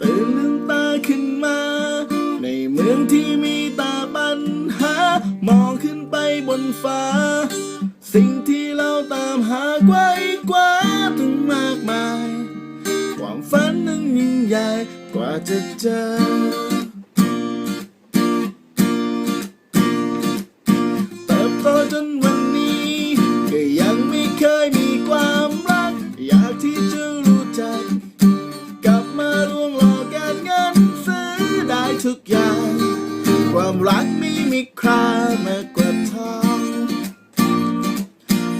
ตื่นลืมตาขึ้นมา ในเมืองที่มีตาปัญหามองขึ้นไปบนฟ้า สิ่งที่เราตามหาไกว้กว่าตั้งมากมาย ความฝันนั้นยิ่งใหญ่กว่าจะเจอ เติบโตจนว ความรักไม่มีค่ามากกว่าทอง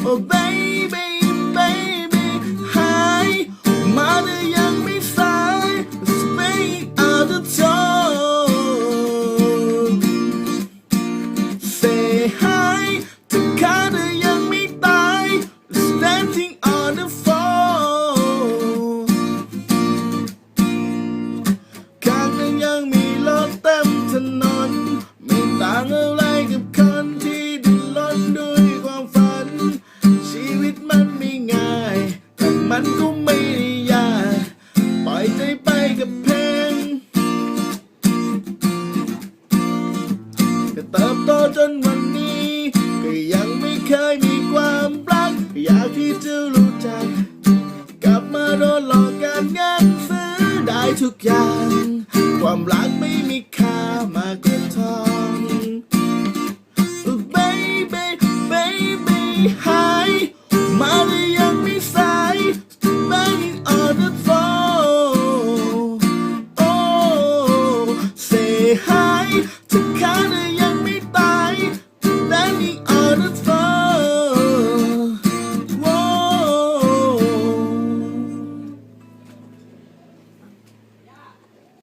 Oh baby ันก็ไม่ได้ยากปล่อยใจไปกับเพลงจะเติบโตจนวันนี้ ก็ยังไม่เคยมีความรัก อยากที่จะรู้จัก กลับมาโดนหลอกการงานซื้อได้ทุกอย่าง ความรักไม่มีค่ามากกว่าทอง baby baby